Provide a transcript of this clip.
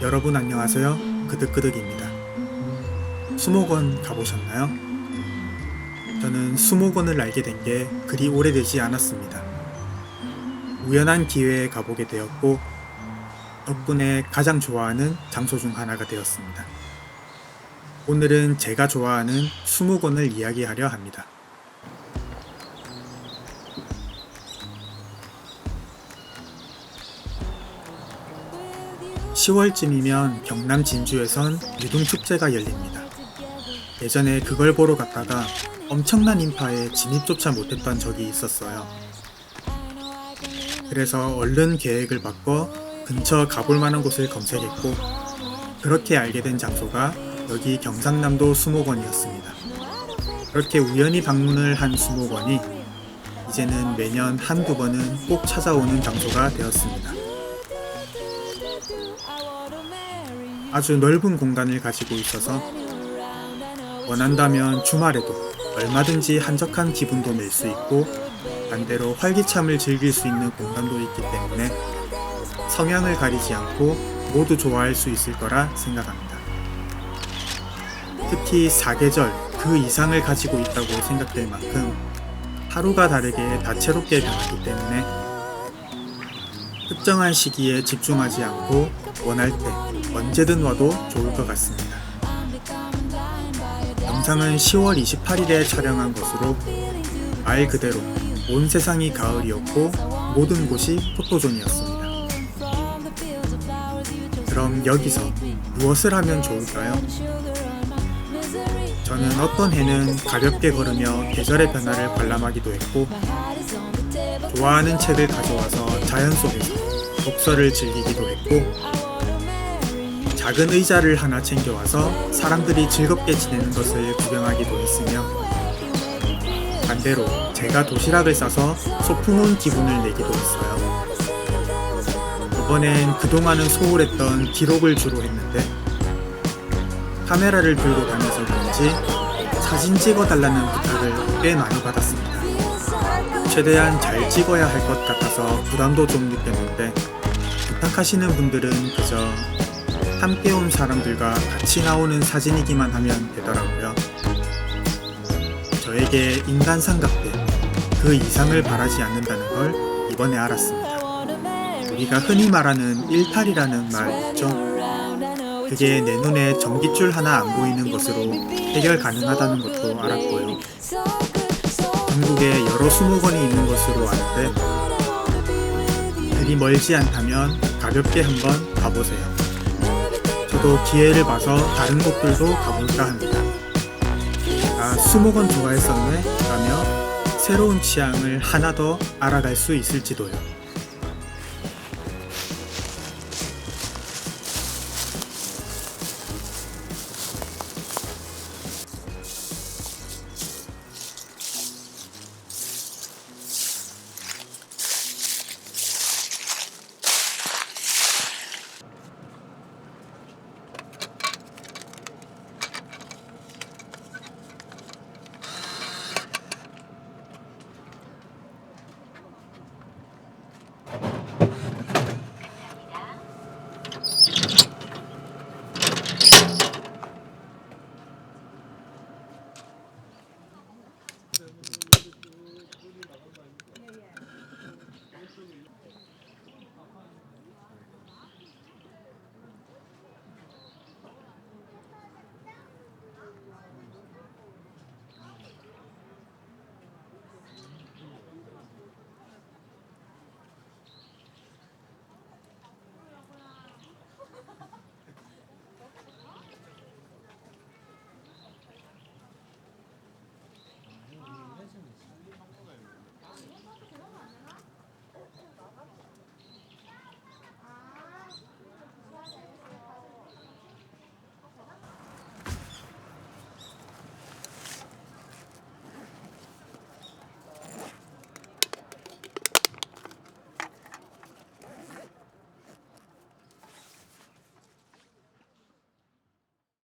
여러분 안녕하세요. 그득그득입니다. 수목원 가보셨나요? 저는 수목원을 알게 된 게 그리 오래되지 않았습니다. 우연한 기회에 가보게 되었고, 덕분에 가장 좋아하는 장소 중 하나가 되었습니다. 오늘은 제가 좋아하는 수목원을 이야기하려 합니다. 10월쯤이면 경남 진주에선 유등축제가 열립니다. 예전에 그걸 보러 갔다가 엄청난 인파에 진입조차 못했던 적이 있었어요. 그래서 얼른 계획을 바꿔 근처 가볼 만한 곳을 검색했고 그렇게 알게 된 장소가 여기 경상남도 수목원이었습니다. 그렇게 우연히 방문을 한 수목원이 이제는 매년 한두 번은 꼭 찾아오는 장소가 되었습니다. 아주 넓은 공간을 가지고 있어서 원한다면 주말에도 얼마든지 한적한 기분도 낼 수 있고 반대로 활기참을 즐길 수 있는 공간도 있기 때문에 성향을 가리지 않고 모두 좋아할 수 있을 거라 생각합니다. 특히 사계절 그 이상을 가지고 있다고 생각될 만큼 하루가 다르게 다채롭게 변하기 때문에 특정한 시기에 집중하지 않고 원할 때 언제든 와도 좋을 것 같습니다. 영상은 10월 28일에 촬영한 것으로 말 그대로 온 세상이 가을이었고 모든 곳이 포토존이었습니다. 그럼 여기서 무엇을 하면 좋을까요? 저는 어떤 해는 가볍게 걸으며 계절의 변화를 관람하기도 했고 좋아하는 책을 가져와서 자연 속에서 독서를 즐기기도 했고 작은 의자를 하나 챙겨와서 사람들이 즐겁게 지내는 것을 구경하기도 했으며 반대로 제가 도시락을 싸서 소풍 온 기분을 내기도 했어요. 이번엔 그동안은 소홀했던 기록을 주로 했는데 카메라를 들고 다녀서 그런지 사진 찍어달라는 부탁을 꽤 많이 받았습니다. 최대한 잘 찍어야 할 것 같아서 부담도 좀 느꼈는데 부탁하시는 분들은 그저 함께 온 사람들과 같이 나오는 사진이기만 하면 되더라고요. 저에게 인간 삼각대 그 이상을 바라지 않는다는 걸 이번에 알았습니다. 우리가 흔히 말하는 일탈이라는 말 있죠? 그게 내 눈에 전깃줄 하나 안 보이는 것으로 해결 가능하다는 것도 알았고요. 전국에 여러 수목원이 있는 것으로 아는데 그리 멀지 않다면 가볍게 한번 가보세요. 저도 기회를 봐서 다른 곳들도 가볼까 합니다. 아, 수목원 좋아했었네? 라며 새로운 취향을 하나 더 알아갈 수 있을지도요.